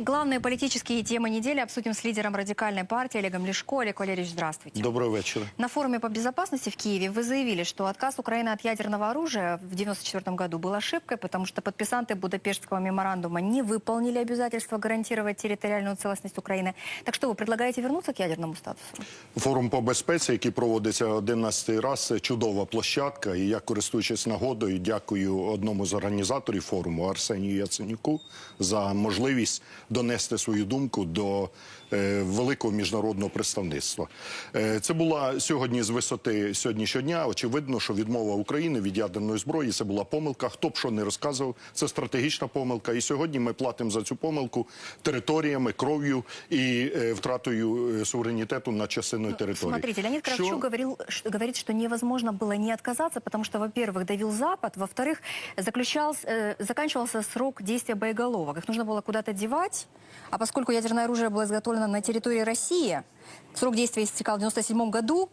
Главные политические темы недели обсудим с лидером радикальной партии Олегом Лешко. Олег Валерьевич, здравствуйте. Доброго вечора. На форуме по безопасности в Киеве вы заявили, что отказ Украины от ядерного оружия в 1994 году был ошибкой, потому что подписанты Будапештского меморандума не выполнили обязательства гарантировать территориальную целостность Украины. Так что вы предлагаете вернуться к ядерному статусу? Форум по безпеці, який проводиться 11 раз, це чудова площадка. І я, користуючись нагодою, дякую одному з організаторів форуму Арсенію Яценюку за можливість донести свою думку до е, великого міжнародного представництва. Е, це була сьогодні з висоти сьогоднішнього дня. Очевидно, що відмова України від ядерної зброї це була помилка. Хто б що не розказував, це стратегічна помилка. І сьогодні ми платимо за цю помилку територіями, кров'ю і е, втратою е, суверенітету над частиною території. Смотрите, Леонид Кравчук Що- говорил, ш- говорит, что невозможно было не отказаться, потому что, во-первых, давил Запад, во-вторых, заключался, э, заканчивался срок действия боеголовок. Их нужно было куда-то девать, а поскольку ядерное оружие было изготовлено на территории России, срок действия истекал в 1997 году,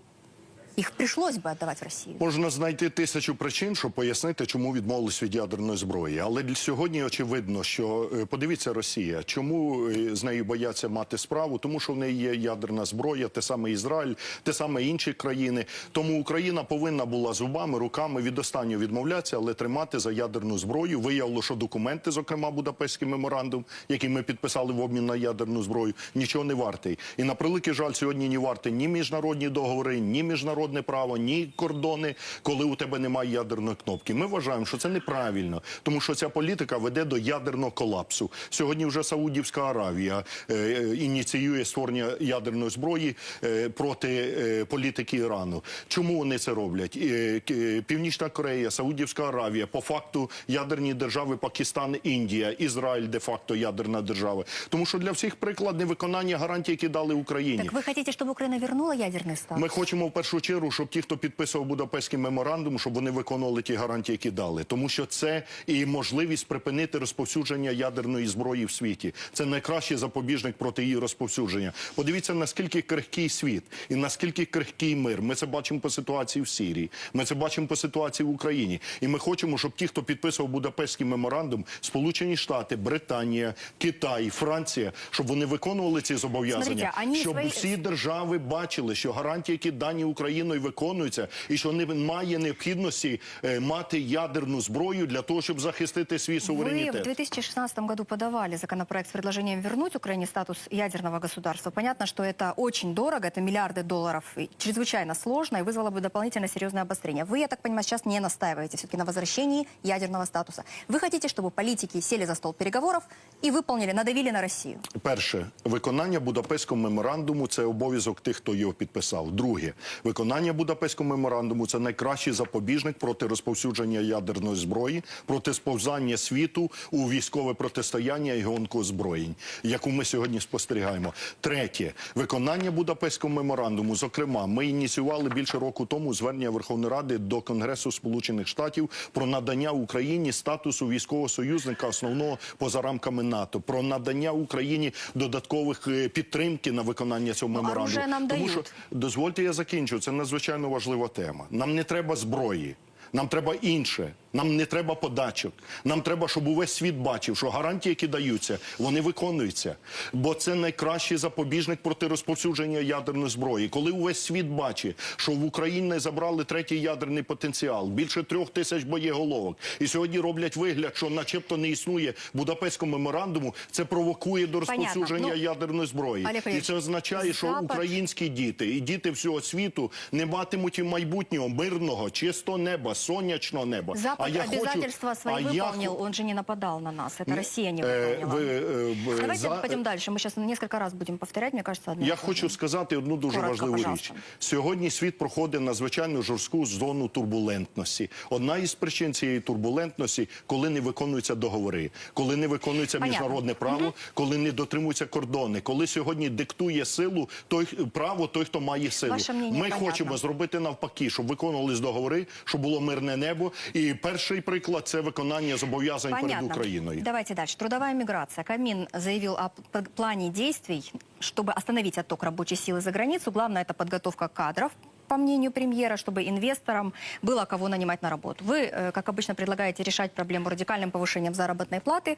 их пришлось бы отдавать в Россию. Можна знайти тисячу причин, щоб пояснити, чому відмовились від ядерної зброї. Але сьогодні очевидно, що е, подивіться Росія, чому е, з нею бояться мати справу, тому що в неї є ядерна зброя, те саме Ізраїль, те саме інші країни. Тому Україна повинна була зубами, руками від останнього відмовлятися, але тримати за ядерну зброю. Виявило, що документи, зокрема Будапештський меморандум, який ми підписали в обмін на ядерну зброю, нічого не вартий. І на превеликий жаль, сьогодні не вартий ні міжнародні договори, ні міжнародне право, ні кордони, коли у тебе немає ядерної кнопки. Ми вважаємо, що це неправильно, тому що ця політика веде до ядерного колапсу. Сьогодні вже Саудівська Аравія е, е, ініціює створення ядерної зброї е, проти е, політики Ірану. Чому вони це роблять? Е, к- е, Північна Корея, Саудівська Аравія, по факту ядерні держави Пакистан, Індія, Ізраїль, де факто ядерна держава. Тому що для всіх приклад невиконання гарантій, які дали Україні. Так вы хотите, чтобы Украина вернула ядерный статус? Ми хочемо в першу чергу, щоб ті, хто підписував Будапештський меморандум, щоб вони виконували ті гарантії, які дали, тому що це і можливість припинити розповсюдження ядерної зброї в світі. Це найкращий запобіжник проти її розповсюдження. Подивіться, наскільки крихкий світ і наскільки крихкий мир. Ми це бачимо по ситуації в Сирії. Ми це бачимо по ситуації в Україні. І ми хочемо, щоб ті, хто підписував Будапештський меморандум, Сполучені Штати, Британія, Китай, Франція, щоб вони виконували ці зобов'язання, щоб всі держави бачили, що гарантії, які дані Україною виконуються, і що немає необхідності е, мати ядерну зброю для того, щоб захистити свій Вы в суверенітет. 2016 году подавали законопроект с предложением вернуть Украине статус ядерного государства. Понятно, что это очень дорого, это миллиарды долларов, и чрезвычайно сложно и вызвало бы дополнительно серьезное обострение. Вы, я так понимаю, сейчас не настаиваете все-таки на возвращении ядерного статуса. Вы хотите, чтобы политики сели за стол переговоров и выполнили, надавили на Россию? Перше, виконання Будапештського меморандуму це обов'язок тих, хто його підписав. Друге, виконання Будапештського меморандуму це найкращий запобіжник проти розповсюдження ядерної зброї, проти сповзання світу у військове протистояння і гонку озброєнь, яку ми сьогодні спостерігаємо. Третє, виконання Будапештського меморандуму. Зокрема, ми ініціювали більше року тому звернення Верховної Ради до Конгресу Сполучених Штатів про надання Україні статусу військового союзника основного поза рамками НАТО, про надання Україні додаткових е, підтримки на виконання цього Ну, меморандуму. Тому що дозвольте, я закінчу. Це надзвичайно важлива тема. Нам не треба зброї. Нам треба інше. Нам не треба подачок. Нам треба, щоб увесь світ бачив, що гарантії, які даються, вони виконуються. Бо це найкращий запобіжник проти розповсюдження ядерної зброї. Коли увесь світ бачить, що в Україні забрали третій ядерний потенціал, більше трьох тисяч боєголовок, і сьогодні роблять вигляд, що начебто не існує Будапештського меморандуму, це провокує до розповсюдження Ну, ядерної зброї. І це означає, що українські діти і діти всього світу не матимуть і майбутнього мирного, чистого неба, сонячного неба Запад а я обязательства хочу, свои а я выполнил, хо- он же не нападал на нас. Это Россия не Е, выполнила. ви, е, б- Давайте за- пойдем дальше. Мы сейчас несколько раз будем повторять, мне кажется, одно. Я и то же. хочу сказати одну дуже Коротко, важливу пожалуйста. річ. Сьогодні світ проходить надзвичайно жорстку зону турбулентності. Одна із причин цієї турбулентності, коли не виконуються договори, коли не виконується Понятно. міжнародне право, коли не дотримуються кордони, коли сьогодні диктує силу той право, той, хто має силу. Ваше мнение Ми понятно. хочемо зробити навпаки, щоб виконувались договори, щоб було мирне небо. І перший приклад це виконання зобов'язань перед Понятно. Україною. Давайте дальше. Трудовая миграция. Камин заявил о п- плане действий, чтобы остановить отток рабочей силы за границу. Главное, это подготовка кадров. по мнению премьера, чтобы инвесторам было кого нанимать на работу. Вы, э, как обычно, предлагаете решать проблему радикальным повышением заработной платы,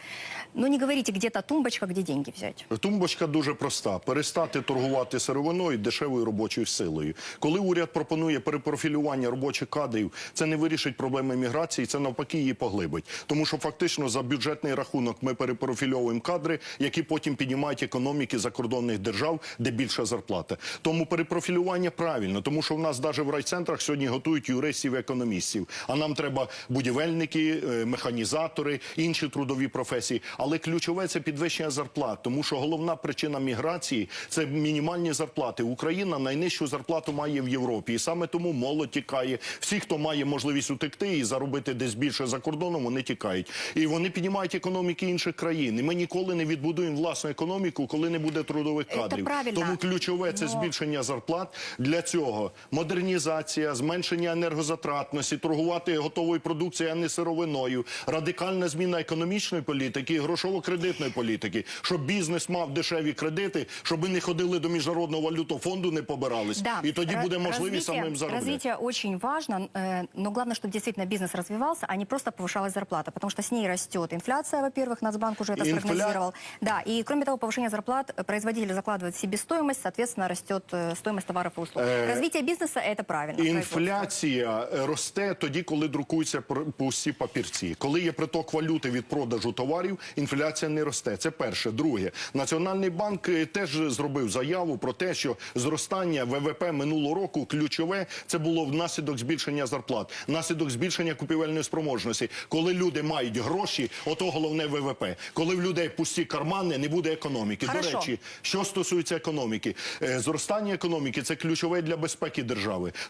но не говорите, где та тумбочка, где деньги взять. Тумбочка дуже проста: перестати торгувати сировиною дешевою робочою силою. Коли уряд пропонує перепрофілювання робочих кадрів, це не вирішить проблеми міграції, це навпаки її поглибить. Тому що фактично за бюджетний рахунок ми перепрофільовуємо кадри, які потім піднімають економіки закордонних держав, де більша зарплата. Тому перепрофілювання правильно, тому що в нас навіть в райцентрах сьогодні готують юристів, економістів. А нам треба будівельники, е, механізатори, інші трудові професії. Але ключове це підвищення зарплат, тому що головна причина міграції це мінімальні зарплати. Україна найнижчу зарплату має в Європі, і саме тому молодь тікає. Всі, хто має можливість утекти і заробити десь більше за кордоном, вони тікають. І вони піднімають економіки інших країн. І ми ніколи не відбудуємо власну економіку, коли не буде трудових кадрів. Тому ключове це збільшення зарплат. Для цього модернізація, зменшення енергозатратності, торгувати готовою продукцією, а не сировиною, радикальна зміна економічної політики, і грошово-кредитної політики, щоб бізнес мав дешеві кредити, щоб ми не ходили до міжнародного валютного фонду, не побирались. Да, І тоді ра- буде можливість развитие- самим заробляти. Развитие очень важно, э, но главное, чтобы действительно бизнес развивался, а не просто повышалась зарплата, потому что с ней растет инфляция, во-первых, Нацбанк уже это Инфля- спрогнозировал. Да, и кроме того, повышение зарплат, э, производители закладывают в себестоимость, соответственно, растет э, стоимость товаров и услуг. Развитие бизнеса – это правильно. Інфляція е, росте тоді, коли друкуються пусті папірці. Коли є приток валюти від продажу товарів, інфляція не росте. Це перше. Друге, Національний банк е, теж зробив заяву про те, що зростання ВВП минулого року ключове це було внаслідок збільшення зарплат, внаслідок збільшення купівельної спроможності. Коли люди мають гроші, ото головне ВВП. Коли в людей пусті кармани, не буде економіки. Хорошо. До речі, що стосується економіки, е, зростання економіки це ключове для безпеки держави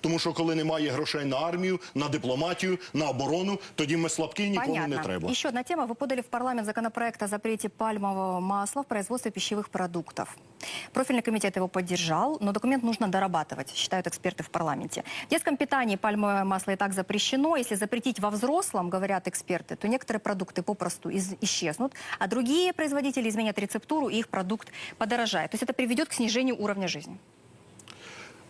Тому що коли немає грошей на армію, на дипломатію, на оборону, тоді ми слабкі, нікому Понятно. не треба. Еще одна тема. Вы подали в парламент законопроект о запрете пальмового масла в производстве пищевых продуктов. Профильный комитет его поддержал, но документ нужно дорабатывать, считают эксперты в парламенте. В детском питании пальмовое масло и так запрещено. Если запретить во взрослом, говорят эксперты, то некоторые продукты попросту из- исчезнут, а другие производители изменят рецептуру, и их продукт подорожает. То есть это приведет к снижению уровня жизни.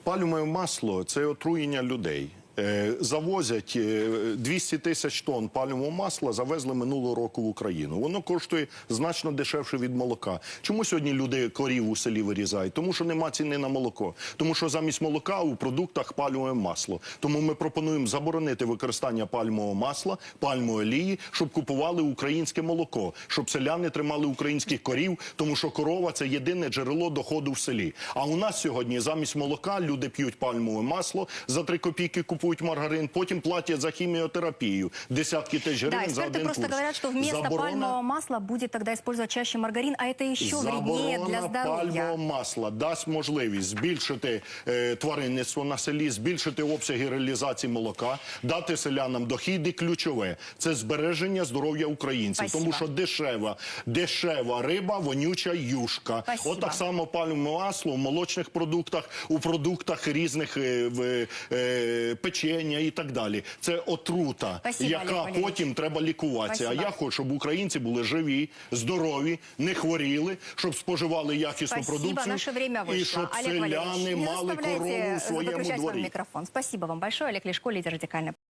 Пальмове масло це отруєння людей. Е, Завозять е, 200 тисяч тонн пальмового масла завезли минулого року в Україну. Воно коштує значно дешевше від молока. Чому сьогодні люди корів у селі вирізають? Тому що нема ціни на молоко. Тому що замість молока у продуктах пальмове масло. Тому ми пропонуємо заборонити використання пальмового масла, пальмової олії, щоб купували українське молоко, щоб селяни тримали українських корів, тому що корова це єдине джерело доходу в селі. А у нас сьогодні замість молока люди п'ють пальмове масло за 3 копійки купують маргарин, потім платять за хіміотерапію десятки тисяч Да, гривень за эксперты один просто курс. говорят, что вместо Заборона- пальмового масла будет тогда использовать чаще маргарин, а это еще вреднее для Заборона здоровья. пальмового масла дасть можливість збільшити е, тваринництво на селі, збільшити обсяги реалізації молока, дати селянам дохід і ключове це збереження здоров'я українців, Спасибо. тому що дешева, дешева риба, вонюча юшка. Спасибо. От так само пальмове масло в молочних продуктах, у продуктах різних е, в, е, печення і так далі. Це отрута, Спасибо, яка Олег потім треба лікуватися. Спасибо. А я хочу, щоб українці були живі, здорові, не хворіли, щоб споживали якісну Спасибо, продукцію наше время вийшло. і щоб Олег селяни мали корову у своєму дворі. Мікрофон. Спасибо вам большое, Олег Лешко, лідер радикальной